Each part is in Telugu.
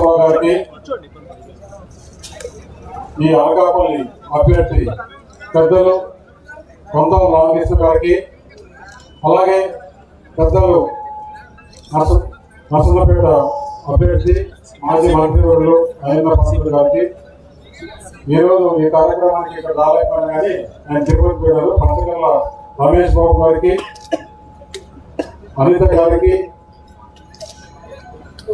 నాగేశ్వరరావు గారికి ఈ అనకాపల్లి అభ్యర్థి పెద్దలు కొందల రామకృష్ణ గారికి అలాగే పెద్దలు నర్స నర్సన్నపేట అభ్యర్థి మాజీ మంత్రివర్యులు అయ్యన్న పాత్రుడు గారికి. ఈరోజు ఈ కార్యక్రమానికి ఇక్కడ రాలేకపోయినా కానీ ఆయన తిరుపతి పోయినారు పంచగల్ల రమేష్ బాబు గారికి అనిత గారికి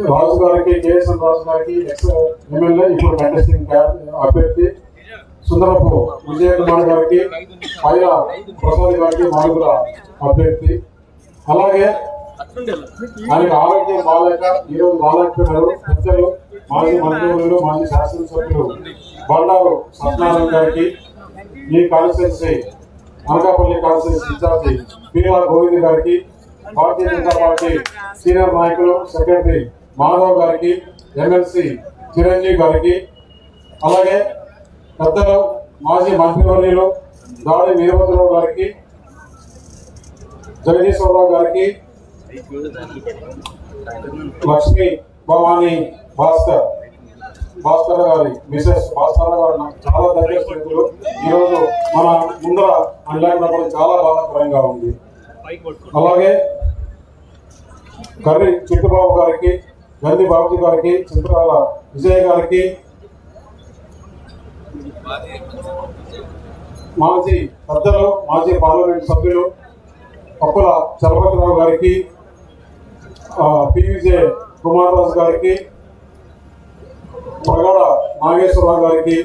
రాజు గారికి కేఎస్ఎన్ రాజు గారికి ఎక్స్ ఎమ్మెల్యే ఇప్పుడు కంటెస్టింగ్ అభ్యర్థి సుందరపు విజయ కుమార్ గారికి పైల ప్రసాద్ గారికి మాలుగుల అభ్యర్థి. అలాగే ఆయనకు ఆరోగ్యం బాగాలేక ఈరోజు బాగాలేకపోయినారు పెద్దలు మాజీ మంత్రులు మాజీ శాసనసభ్యులు బండారు సత్యనారాయణ గారికి ఈ constituency Anakapalli constituency incharge PR Govind గారికి భారతీయ జనతా పార్టీ సీనియర్ నాయకులు సెక్రటరీ మాధవ్ గారికి ఎమ్మెల్సీ చిరంజీవి గారికి అలాగే పెద్దలు మాజీ మంత్రివర్యులు దాడి వీరభద్రరావు గారికి జగదీశ్వరరావు గారికి లక్ష్మి భవాని భాస్కర్ భాస్కర్ గారి మిసెస్ భాస్కర్ గారు నాకు చాలా దగ్గర స్నేహితులు. ఈరోజు మన ముందర అండ్లాడినప్పుడు చాలా బాధాకరంగా ఉంది. అలాగే కర్రీ చిట్టుబాబు గారికి గంది బాబుజీ గారికి చింతరాల విజయ్ గారికి మాజీ పెద్దలు మాజీ పార్లమెంట్ సభ్యులు పప్పుల చలపతిరావు గారికి పివిజే కుమార్ రాజు గారికి ప్రగాఢ నాగేశ్వరరావు గారికి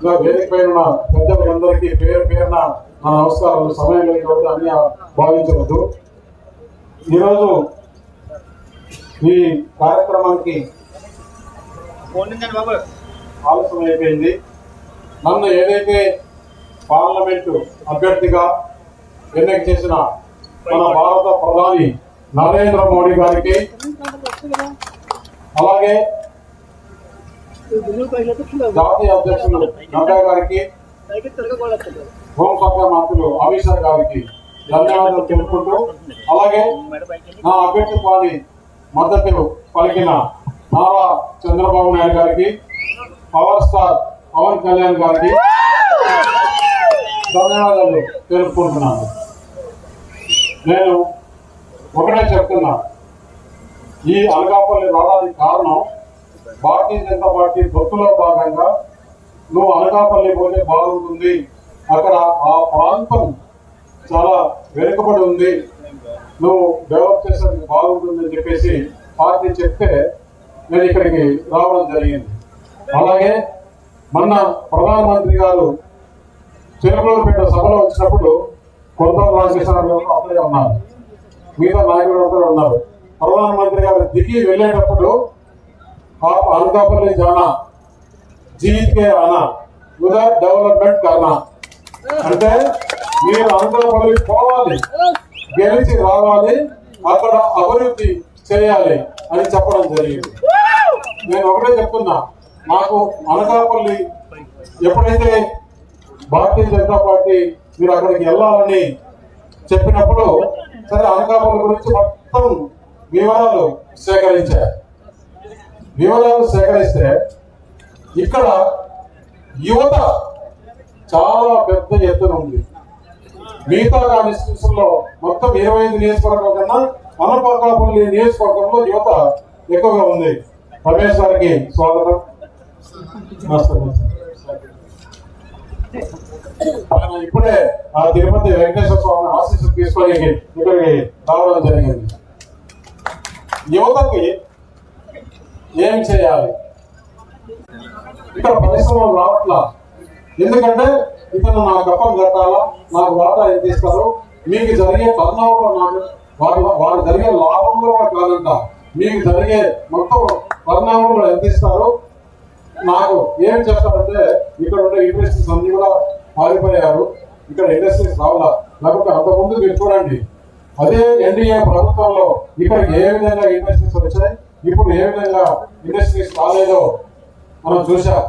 ఇలా వేదిక పైన పెద్దలందరికీ పేరు పేరున నా నమస్కారం సమయం లేకపోతే అని భావించవద్దు. ఈరోజు ఈ కార్యక్రమానికి ఆలస్యం అయిపోయింది నన్ను ఏదైతే పార్లమెంటు అభ్యర్థిగా ఎన్నిక చేసిన మన భారత ప్రధాని నరేంద్ర మోడీ గారికి అలాగే జాతీయ అధ్యక్షులు నడ్డా గారికి హోంశాఖ మంత్రులు అమిత్ షా గారికి ధన్యవాదాలు తెలుపుకుంటూ అలాగే నా అభ్యర్థిత్వాన్ని మద్దతు పలికిన నారా చంద్రబాబు నాయుడు గారికి పవర్ స్టార్ పవన్ కళ్యాణ్ గారికి ధన్యవాదాలు తెలుపుకుంటున్నాను. నేను ఒకటే చెప్తున్నా. ఈ అనకాపల్లి రావడానికి కారణం భారతీయ జనతా పార్టీ భక్తులో భాగంగా నువ్వు అనకాపల్లి పోతే బాగుంటుంది. అక్కడ ఆ ప్రాంతం చాలా వెనుకబడి ఉంది. నువ్వు డెవలప్ చేసేందుకు బాగుంటుందని చెప్పేసి పార్టీ చెప్తే నేను ఇక్కడికి రావడం జరిగింది. అలాగే మొన్న ప్రధానమంత్రి గారు చెరుకులపేట సభలో వచ్చినప్పుడు కొత్త రామకృష్ణారావు గారు అక్కడే ఉన్నారు. మిగతా నాయకులు అందరూ ఉన్నారు. ప్రధానమంత్రి గారు దిగి వెళ్ళేటప్పుడు అనకాపల్లి జానా జీకే అనా ఉదర్ డెవలప్మెంట్ కానా? అంటే మీరు అనకాపల్లి పోవాలి. గెలిచి రావాలి అక్కడ అభివృద్ధి చేయాలి అని చెప్పడం జరిగింది. నేను ఒకటే చెప్తున్నా నాకు అనకాపల్లి ఎప్పుడైతే భారతీయ జనతా పార్టీ మీరు అక్కడికి వెళ్ళాలని చెప్పినప్పుడు సరే అనకాపల్లి గురించి మొత్తం వివరాలు సేకరించారు. వివరాలు సేకరిస్తే ఇక్కడ యువత చాలా పెద్ద ఎత్తున ఉంది. మిగతా కాన్స్టిట్యూషన్లో మొత్తం ఇరవై ఐదు నియోజకవర్గాల కన్నా అనపకాపల్లి నియోజకవర్గంలో యువత ఎక్కువగా ఉంది. రమేష్ గారికి స్వాగతం. నమస్తే ఆయన ఇప్పుడే ఆ తిరుపతి వెంకటేశ్వర స్వామి ఆశీస్సు తీసుకొని ఇక్కడికి రావడం జరిగింది. యువతకి ఏం చేయాలి? ఇక్కడ పరిశ్రమలు రావట్లా? ఎందుకంటే ఇతను నా కప్పలు కట్టాలా నాకు వాటా ఎంత ఇస్తారు మీకు జరిగే టర్న్ నాకు వారి వారి జరిగే లాభంలో కూడా కాదంట. మీకు జరిగే మొత్తం టర్న్ ఎంత ఇస్తారు నాకు ఏం చేస్తారంటే ఇక్కడ ఉండే ఇండస్ట్రీస్ అన్ని కూడా పారిపోయారు. ఇక్కడ ఇండస్ట్రీస్ రావాలా? లేకపోతే అంతకుముందు మీరు చూడండి. అదే ఎన్డీఏ ప్రభుత్వంలో ఇక్కడ ఏ విధంగా ఇండస్ట్రీస్ వచ్చాయి? ఇప్పుడు ఏ విధంగా ఇండస్ట్రీస్ రాలేదో మనం చూసాం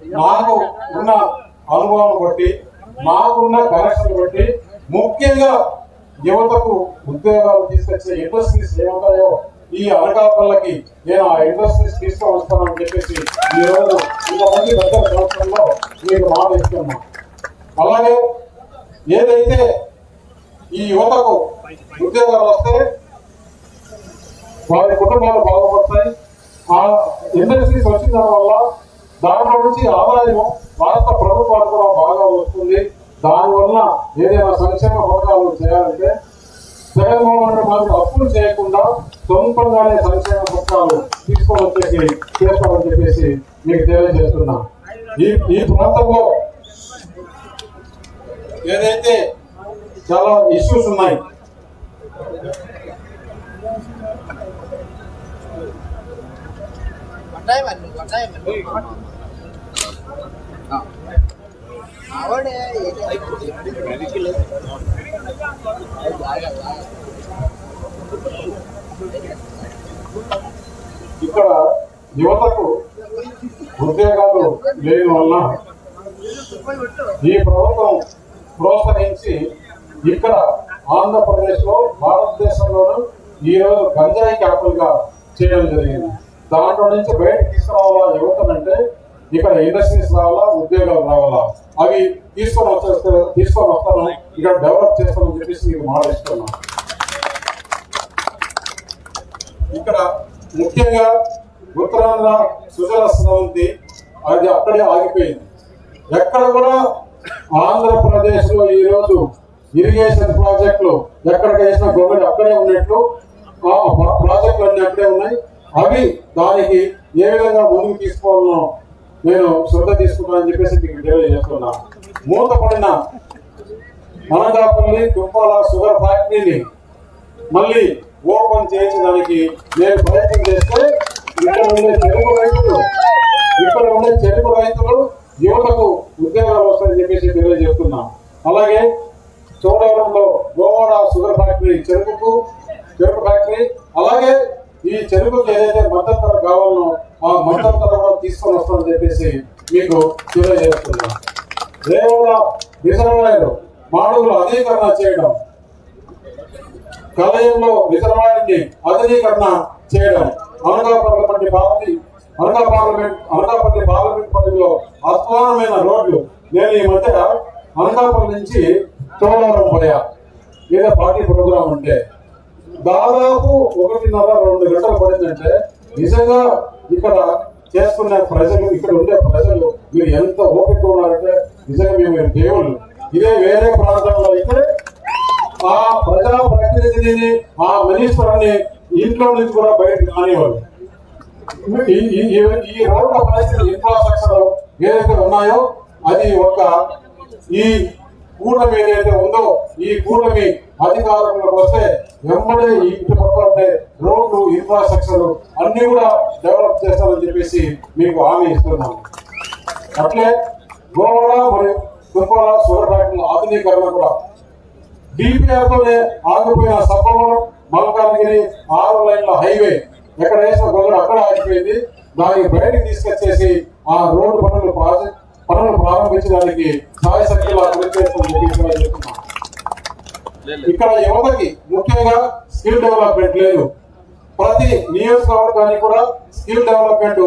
నాకు ఉన్న అనుభవం బట్టి నాకున్న కనెక్షన్ బట్టి ముఖ్యంగా యువతకు ఉద్యోగాలు తీసుకొచ్చే ఇండస్ట్రీస్ ఏముంటాయో ఈ అనకాపల్లకి నేను ఆ ఇండస్ట్రీస్ తీసుకొని వస్తానని చెప్పేసి ఈరోజు ఇంతమంది పెద్ద సంవత్సరంలో మీకు మాట ఇస్తున్నాను. అలాగే ఏదైతే ఈ యువతకు ఉద్యోగాలు వస్తే వారి కుటుంబాలు బాగుపడతాయి. ఆ ఇండస్ట్రీస్ వచ్చిన వల్ల దాంట్లో నుంచి ఆదాయం భారత ప్రభుత్వాలు కూడా బాగా వస్తుంది. దానివల్ల ఏదైనా సంక్షేమ పథకాలు చేయాలంటే జగన్మోహన్ రెడ్డి మాకు అప్పులు చేయకుండా సొంతంగానే సంక్షేమ పథకాలు తీసుకొని వచ్చేసి చేస్తామని చెప్పేసి మీకు తెలియజేస్తున్నా. ఈ ఈ ప్రాంతంలో ఏదైతే చాలా ఇష్యూస్ ఉన్నాయి వడ్డాయి మరి. ఇక్కడ యువతకు ఉద్యోగాలు లేని వల్ల ఈ ప్రభుత్వం ప్రోత్సహించి ఇక్కడ ఆంధ్రప్రదేశ్లో భారతదేశంలోనూ ఈ రోజు గంజాయి క్యాపిటల్గా చేయడం జరిగింది. దాంట్లో నుంచి బయటకు తీసుకురావాల యువతనంటే ఇక్కడ ఇండస్ట్రీస్ రావాలా ఉద్యోగాలు రావాలా? అవి తీసుకొని వచ్చేస్తే తీసుకొని వస్తాను ఇక్కడ డెవలప్ చేస్తామని చెప్పేసి మీకు మాట ఇక్కడ ముఖ్యంగా ఉత్తరాంధ్ర సుజల స్రవంతి అది అక్కడే ఆగిపోయింది. ఎక్కడ కూడా ఆంధ్రప్రదేశ్లో ఈరోజు ఇరిగేషన్ ప్రాజెక్టులు ఎక్కడ వేసిన గవర్నమెంట్ అక్కడే ఉన్నట్లు ప్రాజెక్టులు అన్ని అక్కడే ఉన్నాయి. అవి దానికి ఏ విధంగా ముందుకు తీసుకోవాలనో నేను శ్రద్ధ తీసుకున్నానని చెప్పేసి మీకు తెలియజేస్తున్నా. మూతపడిన అనకాపల్లి తుప్పాల షుగర్ ఫ్యాక్టరీని మళ్ళీ ఓపెన్ చేయించడానికి నేను ప్రయత్నం చేస్తే ఇక్కడ ఉండే చెరుకు రైతులు ఇక్కడ ఉండే చెరుకు రైతులు యువతకు ఉద్యోగాలు వస్తాయని చెప్పేసి తెలియజేస్తున్నాం. అలాగే చోడవరంలో గోవాడ షుగర్ ఫ్యాక్టరీ చెరుకుకు చెరుకు ఫ్యాక్టరీ అలాగే ఈ చెరుకుకి ఏదైతే మద్దతు ధర కావాలనో ఆ మద్దతు ధర తీసుకొని వస్తామని చెప్పేసి మీకు తెలియజేస్తున్నాం. రేవల రిజర్వాయర్ మాడుగులు అధీకరణ చేయడం కలయంలో రిజర్వాయర్ని అధునీకరణ చేయడం అనకాపల్లి వంటి party Anaka parliament Anakapalli parliament పరిధిలో అధ్వానమైన రోడ్లు నేను ఈ మధ్య అనకాపల్లి నుంచి చోడవరం పోయా. ఏదో పార్టీ ప్రోగ్రామ్ ఉంటే దాదాపు ఒకటిన్నర రెండు గంటలు పడిందంటే నిజంగా ఇక్కడ చేసుకున్న ప్రజలు ఇక్కడ ఉండే ప్రజలు మీరు ఎంత ఓపిక ఉన్నారంటే నిజంగా మేము దేవుళ్ళు. ఇదే వేరే ప్రాంతంలో అయితే ఆ ప్రజా ప్రతినిధిని ఆ మినిస్టర్ని ఇంట్లో నుంచి కూడా బయటకు రానివ్వరు. ఈ ఈ- ఈ- రోడ్ల పరిస్థితులు ఇన్ఫ్రాస్ట్రక్చర్ ఏదైతే ఉన్నాయో అది ఒక ఈ కూటమి ఏదైతే ఉందో ఈ కూటమి అధికారంలోకి వస్తే వెంబడే ఈ ఇంటి పక్కన ఉండే రోడ్లు ఇన్ఫ్రాస్ట్రక్చర్ అన్ని కూడా డెవలప్ చేస్తారని చెప్పేసి మీకు హామీ ఇస్తున్నాను అట్లే గోవాడ మరియు తుపాల షుగర్ ఫ్యాక్టరీల ఆధునీకరణ కూడా డిపిఆర్తోనే ఆగిపోయిన సప్పవరం మల్కాన్గిరి ఆరు లైన్ల హైవే ఎక్కడ వేసిన గొడవ అక్కడ ఆగిపోయింది. దానికి బయటకు తీసుకొచ్చేసి ఆ రోడ్డు పనులు ప్రాజెక్ట్ పనులు ప్రారంభించడానికి సాయ శక్తులు చెప్తున్నాం. ఇక్కడ యువతకి ముఖ్యంగా స్కిల్ డెవలప్మెంట్ లేదు. ప్రతి నియోజకవర్గానికి కూడా స్కిల్ డెవలప్మెంట్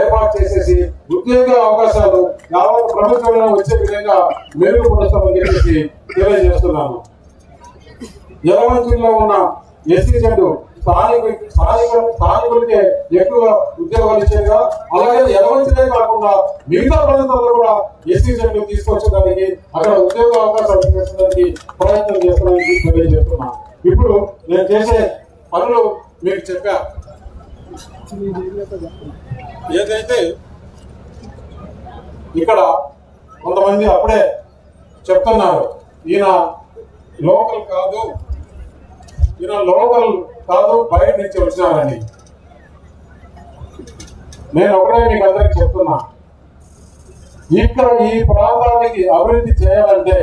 ఏర్పాటు చేసేసి ఉద్యోగ అవకాశాలు యావత్ ప్రభుత్వంలో వచ్చే విధంగా మెరుగుపరుస్తామని చెప్పేసి తెలియజేస్తున్నాను. యలవంచిలో ఉన్న ఎస్సీ జెండు స్థానిక స్థానిక స్థానికులకే ఎక్కువ ఉద్యోగాలు ఇచ్చేదిగా అలాగే ఎలవంచడే కాకుండా మిగతా ప్రాంతాల్లో కూడా ఎస్సీ జెండు తీసుకొచ్చడానికి అక్కడ ఉద్యోగ అవకాశాలు పెంచడానికి ప్రయత్నం చేస్తున్నానని తెలియజేస్తున్నా. ఇప్పుడు నేను చేసే పనులు మీకు చెప్పా. ఏదైతే ఇక్కడ కొంతమంది అప్పుడే చెప్తున్నారు ఈయన లోకల్ కాదు ఈయన లోకల్ కాదు బయట నుంచి వచ్చినారని. నేను ఒకటే మీకు అందరికి చెప్తున్నా. ఇక్కడ ఈ ప్రాంతానికి అభివృద్ధి చేయాలంటే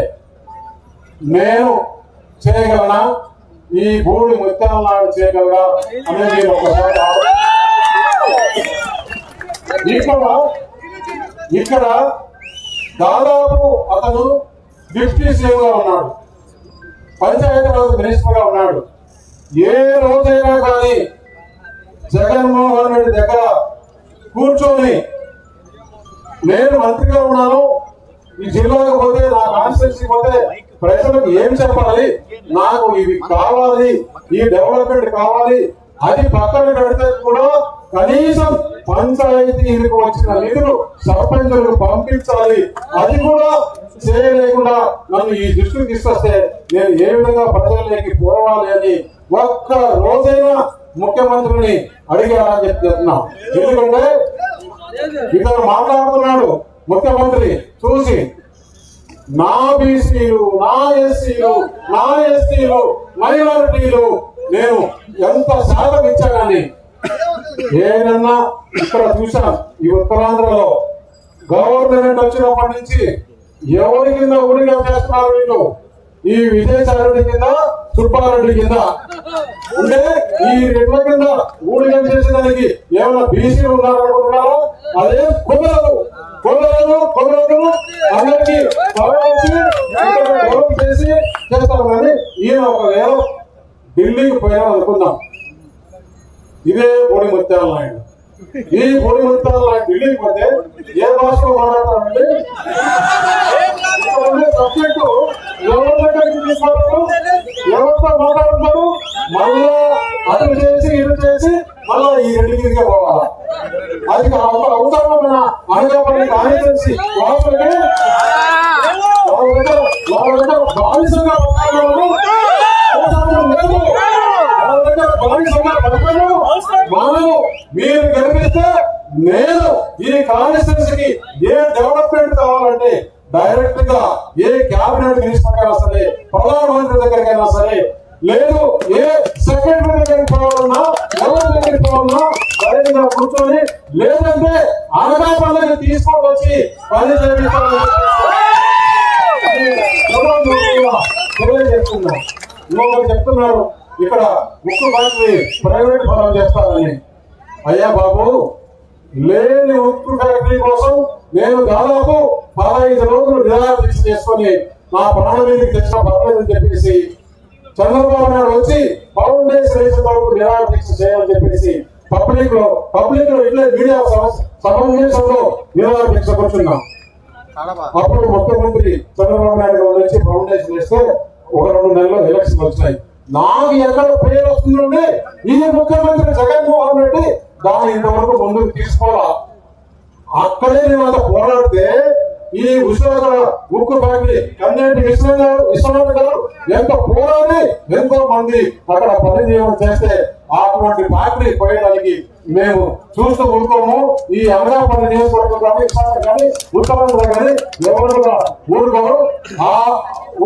నేను చేయగలనా? ఈ భూమి ముత్యాల నాడు చేయగలరా? అని మీరు ఒకసారి ఇక్కడ ఇక్కడ దాదాపు అతను డిప్యూటీ సీఎంగా ఉన్నాడు. పంచాయతీరాజ్ మినిస్టర్ ఉన్నాడు. ఏ రోజైనా కానీ జగన్మోహన్ రెడ్డి దగ్గర కూర్చొని నేను మంత్రిగా ఉన్నాను ఈ జిల్లాకు పోతే నా కాన్స్టిట్యూన్సీ పోతే ప్రజలకు ఏం చెప్పాలి? నాకు ఇవి కావాలి ఈ డెవలప్మెంట్ కావాలి అది పక్కన పెడితే కూడా కనీసం పంచాయతీలకు వచ్చిన నిధులు సర్పంచులకు పంపించాలి. అది కూడా చేయలేకుండా నన్ను ఈ దృష్టికి తీసుకొస్తే నేను ఏ విధంగా ప్రజల్లోకి పోవాలి అని ఒక్క రోజైనా ముఖ్యమంత్రిని అడిగారని చెప్పి చెప్తున్నాం. ఎందుకంటే ఇతను మాట్లాడుతున్నాడు ముఖ్యమంత్రి చూసి నా బీసీలు నా ఎస్సీలు నా ఎస్టీలు మైనారిటీలు నేను ఎంత శాతం ఇచ్చానని ఏదన్నా ఇక్కడ చూసాం ఈ ఉత్తరాంధ్రలో గవర్నమెంట్ వచ్చినప్పటి నుంచి ఎవరి కింద ఊరిగా చేస్తున్నారు వీళ్ళు? ఈ విజయసాయి కింద సుబ్బారెడ్డి కింద అంటే ఈ రెడ్ల కింద ఊడిగం చేసేదానికి ఏమైనా బీసీలు ఉన్నారనుకుంటున్నారా? అదే కుదరదు కుదరదు కుదరదు అందరికి పరవచ్చి గౌరవం చేసి చేస్తారు కానీ ఈయన ఒకవేళ ఢిల్లీకి పోయినా అనుకుందాం ఇదే కోడి ముత్యాల నాయుడు. ఈ పొడి ముత్యాల నాయుడు ఢిల్లీకి పోతే ఏ భాషలో మాట్లాడతారండి సబ్జెక్టు? ఎవరి దగ్గరికి తీసుకుంటారు ఎవరితో మాట్లాడుతున్నారు? మళ్ళా అటు చేసి ఇటు చేసి మళ్ళా ఈ రెండు కిందకే పోవాలా? అది అవసరమైన అనగాపల్లి కాన్స్టిట్యూన్సీ దగ్గర బానిసంగా బానిసంగా మనము మీరు గెలిపిస్తే నేను ఈ కాన్స్టిట్యూన్సీకి ఏ డెవలప్మెంట్ కావాలంటే డైరెక్ట్గా ఏ క్యాబినెట్ మినిస్టర్ అయినా సరే ప్రధానమంత్రి దగ్గరికైనా సరే లేదు. ఏ సెక్రటరీ దగ్గరికి పోవాలన్నా ఎవరి దగ్గరికి పోవాలన్నా డైరెక్ట్గా కూర్చొని లేదంటే అనగాపల్లికి తీసుకొని వచ్చి పని చేయించాలని ఇంకొకరు చెప్తున్నారు. ఇక్కడ ఉక్కు ఫ్యాక్టరీ ప్రైవేట్ పనులు చేస్తారని. అయ్యా బాబు లేని ఉక్కు ఫ్యాక్టరీ కోసం నేను దాదాపు పదహైదు రోజులు నిరాదీక్ష చేసుకొని నా ప్రాణ మీదకి తెచ్చిన పర్లేదని చెప్పేసి చంద్రబాబు నాయుడు వచ్చి ఫౌండేషన్ వేసే వరకు నిరాదీక్ష చేయాలని చెప్పేసి పబ్లిక్లో పబ్లిక్లో ఇట్లే మీడియా సమావేశంలో నిరాదీక్ష కూర్చున్నాం అప్పుడు ముఖ్యమంత్రి చంద్రబాబు నాయుడు గారు వచ్చి ఫౌండేషన్ వేస్తే ఒక రెండు నెలల్లో ఎలక్షన్ వచ్చినాయి నాకు ఎక్కడ పేరు వస్తుందండి ఈ ముఖ్యమంత్రి జగన్మోహన్ రెడ్డి. దాన్ని ఇంతవరకు ముందుకు తీసుకోవాలా? అక్కడే నేను అంత పోరాడితే ఈ ఉషోద ఉక్కు ఫ్యాక్టరీ కన్నేటి విశ్వనాథ్ విశ్వనాథ్ గారు ఎంత పోరాడి ఎంతో మంది అక్కడ పని చేయడం చేస్తే అటువంటి ఫ్యాక్టరీ పోయడానికి మేము చూస్తూ ఉంటాము. ఈ అమరాపల్లి నియోజకవర్గం కానీ విశాఖ కానీ ఉత్తరాంధ్ర కానీ ఎవరు కూడా ఊరుకోరు. ఆ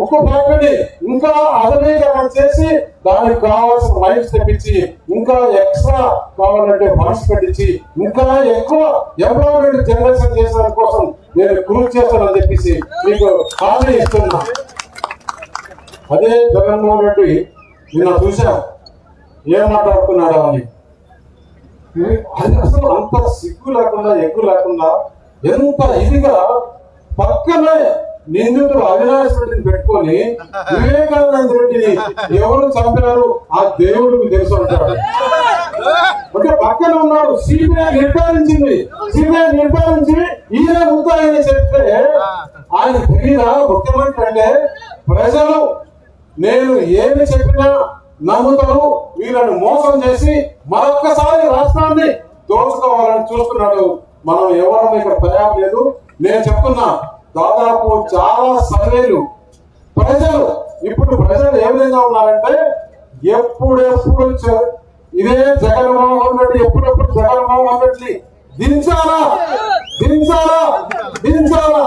ఉక్కు ఫ్యాక్టరీ ఇంకా ఆధునీకరణ చేసి దానికి కావాల్సిన మైన్స్ తెప్పించి ఇంకా ఎక్స్ట్రా కావాలంటే మనసు పెట్టించి ఇంకా ఎక్కువ ఎంప్లాయ్మెంట్ జనరేషన్ చేసిన కోసం నేను కృషి చేస్తానని చెప్పేసి మీకు హామీ ఇస్తున్నా. అదే జగన్మోహన్ రెడ్డి నిన్న చూశాం ఏం మాట్లాడుతున్నాడు అని. అది అసలు అంత సిగ్గు లేకుండా ఎగ్గు లేకుండా ఎంత ఇదిగా పక్కనే నిందితుడు అవినాష్ రెడ్డిని పెట్టుకొని వివేకానంద రెడ్డిని ఎవరు చంపారు ఆ దేవుడికి తెలుసు అంటాడు. అంటే పక్కన ఉన్నాడు సిబిఐ నిర్ధారించింది. సిబిఐ నిర్ధారించి ఈయన ఉంటాయని చెప్తే ఆయన తెలియదా ముఖ్యమంత్రి అంటే ప్రజలు నేను ఏమి చెప్పినా నమ్ముతారు వీళ్ళని మోసం చేసి మరొకసారి రాష్ట్రాన్ని దోచుకోవాలని చూస్తున్నాడు. మనం ఎవరం ఇక్కడ ప్రయాణం లేదు. నేను చెప్తున్నా దాదాపు చాలా సర్వేలు ప్రజలు ఇప్పుడు ప్రజలు ఏ విధంగా ఉన్నారంటే ఎప్పుడెప్పుడు ఇదే జగన్మోహన్ రెడ్డి ఎప్పుడెప్పుడు జగన్మోహన్ రెడ్డి దించాలా? దించాలా? దించాలా?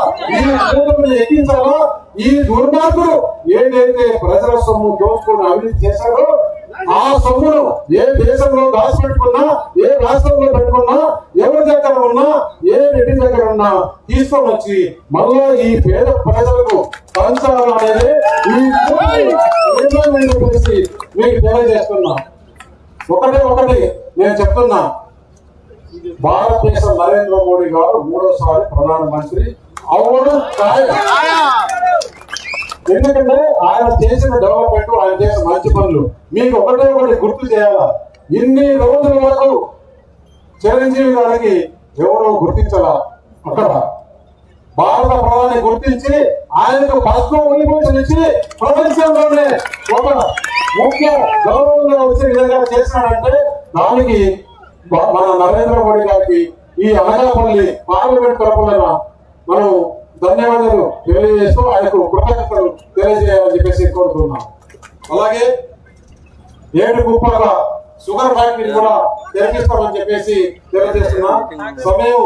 ఎక్కించాలా? ఈ దుర్మార్గుడు ఏదైతే ప్రజల సొమ్ము దోచుకుని అభివృద్ధి చేశారో ఆ సొమ్మును ఏ దేశంలో దాచిపెట్టుకున్నా ఏ రాష్ట్రంలో పెట్టుకున్నా ఎవరి దగ్గర ఉన్నా ఏ రెడ్డి దగ్గర ఉన్నా తీసుకొని వచ్చి మళ్ళా ఈ పేద ప్రజలకు పంచాలనేది ఈ కూటమి గురించి మీకు తెలియజేస్తున్నా. ఒకటే ఒకటి నేను చెప్తున్నా. భారతదేశం నరేంద్ర మోడీ గారు మూడోసారి ప్రధానమంత్రి అవును ఖాయం. ఎందుకంటే ఆయన చేసిన డెవలప్మెంట్ ఆయన చేసిన మంచి పనులు. మీకు ఒకటే ఒకటి గుర్తు చేయాలా? ఇన్ని రోజుల వరకు చిరంజీవి గారికి ఎవరో గుర్తించాల? అక్కడ. భారత ప్రధాని గుర్తించి ఆయనకు పద్మ విభూషణ ఇచ్చి ప్రపంచంలోనే ఒక ముఖ్య గౌరవంగా వచ్చే విధంగా చేసినాడంటే దానికి మన నరేంద్ర మోడీ గారికి ఈ అనకాపల్లి పార్లమెంట్ తరపున మనం ధన్యవాదాలు తెలియజేస్తూ ఆయనకు కృతజ్ఞతలు తెలియజేయాలని చెప్పేసి కోరుతున్నాం. అలాగే ఏడు కుప్పల షుగర్ ఫ్యాక్టరీ కూడా తెరపిస్తామని చెప్పేసి తెలియజేస్తున్నా. సమయం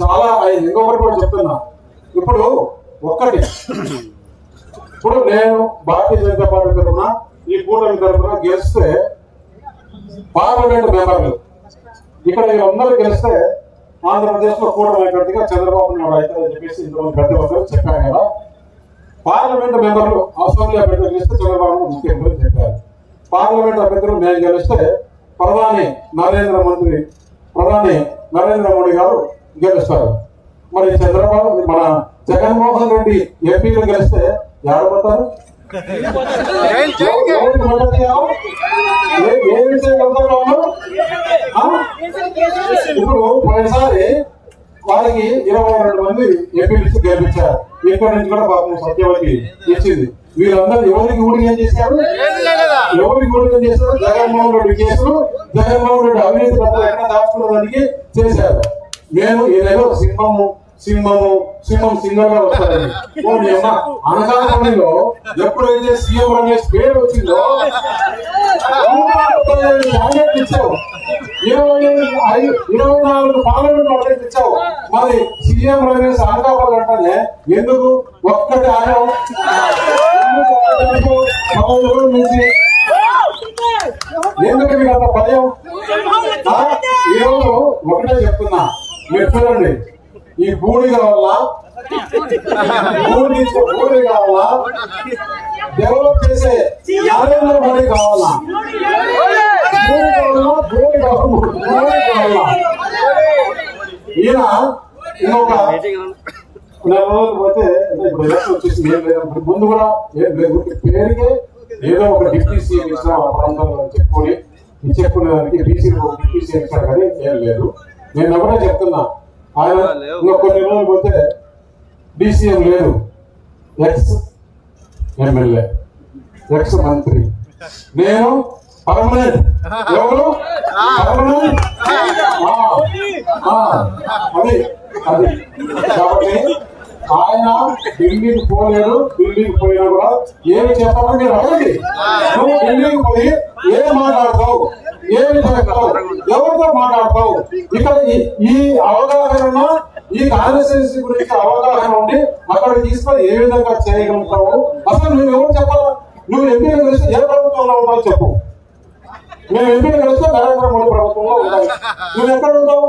చాలా ఆయన ఇంకొకటి కూడా చెప్తున్నా. ఇప్పుడు ఒక్కటి. ఇప్పుడు నేను భారతీయ జనతా పార్టీ తరఫున ఈ కూటమి తరఫున గెలిస్తే పార్లమెంట్ మెంబర్లు. ఇక్కడ వీళ్ళందరూ గెలిస్తే ఆంధ్రప్రదేశ్లో కూటమి అభ్యర్థిగా చంద్రబాబు నాయుడు అవుతారని చెప్పేసి ఇంతమంది పెద్ద ఒక్కరు చెప్పారు కదా. పార్లమెంట్ మెంబర్లు అసెంబ్లీ అభ్యర్థులు గెలిస్తే చంద్రబాబు ముఖ్యమంత్రి చెప్పారు. పార్లమెంట్ అభ్యర్థులు మేము గెలిస్తే ప్రధాని నరేంద్ర మంత్రి ప్రధాని నరేంద్ర మోడీ గారు గెలుస్తారు. మరి చంద్రబాబు మన జగన్మోహన్ రెడ్డి ఎంపీలు గెలిస్తే ఎవరు పోతారు? ఇప్పుడు పోయినసారి వాళ్ళకి ఇరవై రెండు మంది ఎంపీలు గెలిపించారు ఇక్కడ నుంచి కూడా పాపం సత్యవతి ఇచ్చింది. వీళ్ళందరూ ఎవరికి ఊడి ఏం చేశారు ఎవరికి ఊడి ఏం చేశారు? జగన్మోహన్ రెడ్డి కేసులు జగన్మోహన్ రెడ్డి అవినీతి దాచుకోవడానికి చేశారు. నేను ఏదేదో సింహము సింహము సింహం సింగంగా గా వస్తారని. ఓ నీ అమ్మ, అనకాపల్లిలో ఎప్పుడైతే సీఎం రమేష్ పేరు వచ్చిందో టార్గెట్ ఇచ్చావు ఇరవై ఐదు ఇరవై నాలుగు పార్లమెంట్ టార్గెట్ ఇచ్చావు మరి సీఎం రమేష్ అనకాపల్లి అంటేనే ఎందుకు? ఒక్కటి ఆడం ఎందుకు ఎందుకు మీకు అంత భయం? ఈరోజు ఒకటే చెప్తున్నా. మీరు చూడండి. ఈ బూడిద వల్ల బూడి బూడి కావాలా? డెవలప్ చేసే నరేంద్ర మోడీ కావాలా? బూడి కావాలా? బూడి కావాలా? ఈయన ఇంకొక నెల రోజులు పోతే వచ్చేసి ఏం లేదు. ముందు కూడా ఏం లేదు. పేరుకే ఏదో ఒక డిప్యూటీ సీఎం ఇచ్చిన ప్రాంతంలో చెప్పుకొని చెప్పుకునే దానికి బీసీ డిప్యూటీ సీఎం ఇచ్చారు కానీ ఏం లేదు. నేను ఎవరో చెప్తున్నా. ఆయన ఇంకా కొన్ని రోజులు పోతే డీసీఎం లేదు. ఎక్స్ ఎమ్మెల్యే ఎక్స్ మంత్రి. నేను పర్మనెంట్. ఎవరు? పర్మనెంట్? అది. అది. కాబట్టి ఆయన ఢిల్లీకి పోలేడు ఢిల్లీకి పోయినా కూడా ఏమి చేస్తామని మీరు అడగండి. నువ్వు ఢిల్లీకి పోయి ఏం మాట్లాడతావు? ఏమి చేస్తావు ఎవరితో మాట్లాడతావు? ఇక్కడ ఈ- అవగాహన ఈ కాన్స్టిట్యూన్సీ గురించి అవగాహన ఉండి అక్కడ తీసుకొని ఏ విధంగా చేయగలుగుతావు? అసలు నువ్వు ఎవరు చెప్పాలా? నువ్వు ఎంపీ కలిసి ఏ ప్రభుత్వంలో ఉంటావు చెప్పు. మేము ఎంపీ కలిస్తే నరేంద్ర మోడీ ప్రభుత్వంలో ఉంటాం నువ్వు ఎక్కడ ఉంటావు?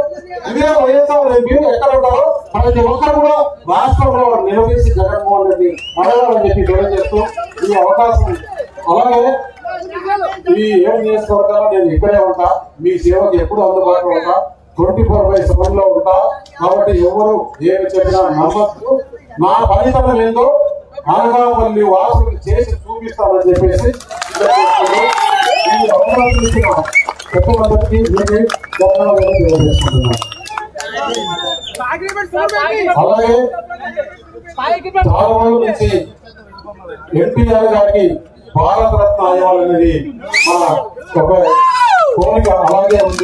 ఇదే వైఎస్ఆర్ ఎంపీ ఎక్కడ ఉంటారో ప్రతి ఒక్కరు కూడా రాష్ట్రంలో నిలదీసి జగన్మోహన్ రెడ్డి అడగాలని చెప్పి తెలియజేస్తూ ఈ అవకాశం అలాగే ఈ ఏం నియోజకవర్గాల్లో నేను ఇక్కడే ఉంటా. మీ సేవకు ఎప్పుడు అందుబాటులో ఉంటా. ట్వంటీ ఫోర్ బై సెవెన్లో ఉంటా. కాబట్టి ఎవరు ఏమి చెప్పినా నమ్మద్దు. నా ఫలితం ఏందో అనగాపల్లి వాసులు చేసి చూపిస్తామని చెప్పేసి ఈ అవకాశం ఇచ్చిన పెద్దలందరికీ మీకు ధన్యవాదాలు అలాగే చాలా రోజుల నుంచి ఎన్టీఆర్ గారికి భారతరత్న అయ్యాలనేది మన ఒక కోరిక అలాగే ఉంది